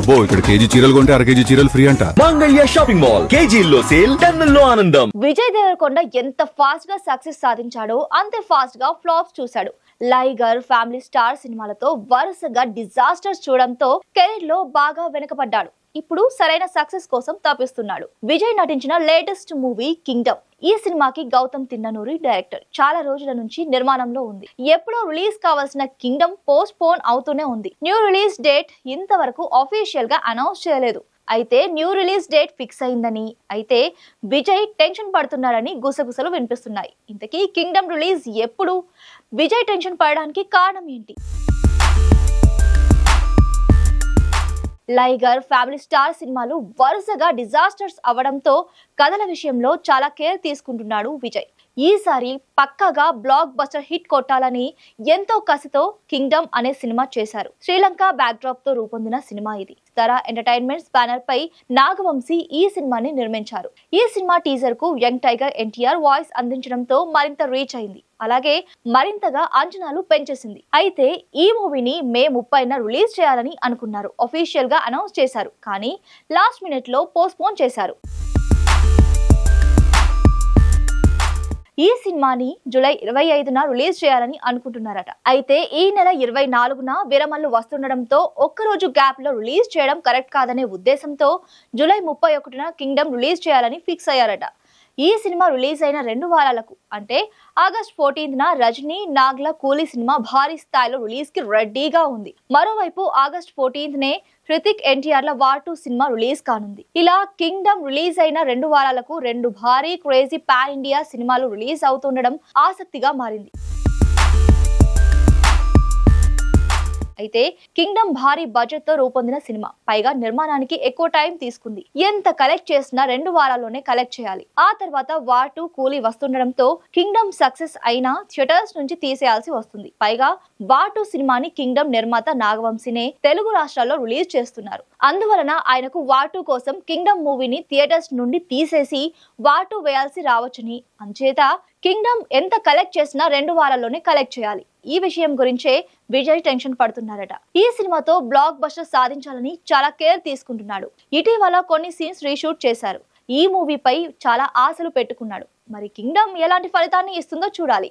అబ్బో ఇక్కడ కేజీ చీరలు కొంటే అర కేజీ చీరలు ఫ్రీ అంట. Mangalya shopping mall. కేజీల్లో సేల్ టన్నుల్లో ఆనందం. విజయ్ దేవరకొండ ఎంత ఫాస్ట్గా సక్సెస్ సాధించాడో అంతే ఫాస్ట్గా ఫ్లాప్స్ చూశాడు. లైగర్ ఫ్యామిలీ స్టార్ సినిమాలతో వరుసగా డిజాస్టర్స్ చూడడంతో కెరీర్లో బాగా వెనుకబడ్డాడు. ఇప్పుడు సరైన సక్సెస్ కోసం తప్పిస్తున్నాడు విజయ్ నటించిన లేటెస్ట్ మూవీ కింగ్డమ్. ఈ సినిమాకి గౌతమ్ తిన్ననూరి డైరెక్టర్. చాలా రోజుల నుంచి నిర్మాణంలో ఉంది. ఎప్పుడో రిలీజ్ కావాల్సిన కింగ్డమ్ పోస్ట్ పోన్ అవుతూనే ఉంది. న్యూ రిలీజ్ డేట్ ఇంతవరకు అఫీషియల్గా అనౌన్స్ చేయలేదు. అయితే న్యూ రిలీజ్ డేట్ ఫిక్స్ అయిందని అయితే విజయ్ టెన్షన్ పడుతున్నారని గుసగుసలు వినిపిస్తున్నాయి. ఇంతకీ కింగ్డమ్ రిలీజ్ ఎప్పుడు? విజయ్ టెన్షన్ పడడానికి కారణం ఏంటి? లైగర్ ఫ్యామిలీ స్టార్ సినిమాలు వరుసగా డిజాస్టర్స్ అవడంతో కథల విషయంలో చాలా కేర్ తీసుకుంటున్నాడు విజయ్. ఈసారి పక్కగా బ్లాక్ బస్టర్ హిట్ కొట్టాలని ఎంతో కసితో కింగ్డమ్ అనే సినిమా చేశారు. శ్రీలంక బ్యాక్డ్రాప్తో రూపొందిన సినిమా ఇది. తరా ఎంటర్టైన్మెంట్స్ బ్యానర్ పై నాగవంశీ ఈ సినిమాని నిర్మించారు. ఈ సినిమా టీజర్కు యంగ్ టైగర్ ఎన్టీఆర్ వాయిస్ అందించడంతో మరింత రీచ్ అయింది. అలాగే మరింతగా అంచనాలు పెంచేసింది. అయితే ఈ మూవీని మే ముప్పైన రిలీజ్ చేయాలని అనుకున్నారు. అఫీషియల్గా అనౌన్స్ చేశారు. కానీ లాస్ట్ మినిట్లో పోస్ట్ పోన్ చేశారు. ఈ సినిమాని జూలై ఇరవై ఐదున రిలీజ్ చేయాలని అనుకుంటున్నారట. అయితే ఈ నెల ఇరవై నాలుగున విరమల్లు వస్తుండడంతో ఒక్కరోజు గ్యాప్లో రిలీజ్ చేయడం కరెక్ట్ కాదనే ఉద్దేశంతో జూలై ముప్పై ఒకటిన కింగ్డమ్ రిలీజ్ చేయాలని ఫిక్స్ అయ్యారట. ఈ సినిమా రిలీజ్ అయిన రెండు వారాలకు అంటే ఆగస్ట్ ఫోర్టీన్త్న రజనీ నాగ్ల కూలీ సినిమా భారీ స్థాయిలో రిలీజ్కి రెడీగా ఉంది. మరోవైపు ఆగస్ట్ ఫోర్టీన్త్ నే హృతిక్ ఎన్టీఆర్ల వార్ టూ సినిమా రిలీజ్ కానుంది. ఇలా కింగ్డమ్ రిలీజ్ అయిన రెండు వారాలకు రెండు భారీ క్రేజీ పాన్ ఇండియా సినిమాలు రిలీజ్ అవుతుండడం ఆసక్తిగా మారింది. అయితే కింగ్డమ్ భారీ బడ్జెట్తో రూపొందిన సినిమా. పైగా నిర్మాణానికి ఎక్కువ టైం తీసుకుంది. ఎంత కలెక్ట్ చేసినా రెండు వారాల్లోనే కలెక్ట్ చేయాలి. ఆ తర్వాత వార్ టూ కూలీ వస్తుండడంతో కింగ్డమ్ సక్సెస్ అయినా థియేటర్స్ నుంచి తీసేయాల్సి వస్తుంది. పైగా వార్ టూ సినిమాని కింగ్డమ్ నిర్మాత నాగవంశీనే తెలుగు రాష్ట్రాల్లో రిలీజ్ చేస్తున్నారు. అందువలన ఆయనకు వార్ టూ కోసం కింగ్డమ్ మూవీని థియేటర్స్ నుండి తీసేసి వాటు వేయాల్సి రావచ్చని. అంచేత కింగ్డమ్ ఎంత కలెక్ట్ చేసినా రెండు వారాల్లోనే కలెక్ట్ చేయాలి. ఈ విషయం గురించే విజయ్ టెన్షన్ పడుతున్నారట. ఈ సినిమాతో బ్లాక్ బస్టర్ సాధించాలని చాలా కేర్ తీసుకుంటున్నాడు. ఇటీవల కొన్ని సీన్స్ రీషూట్ చేశారు. ఈ మూవీపై చాలా ఆశలు పెట్టుకున్నాడు. మరి కింగ్డమ్ ఎలాంటి ఫలితాన్ని ఇస్తుందో చూడాలి.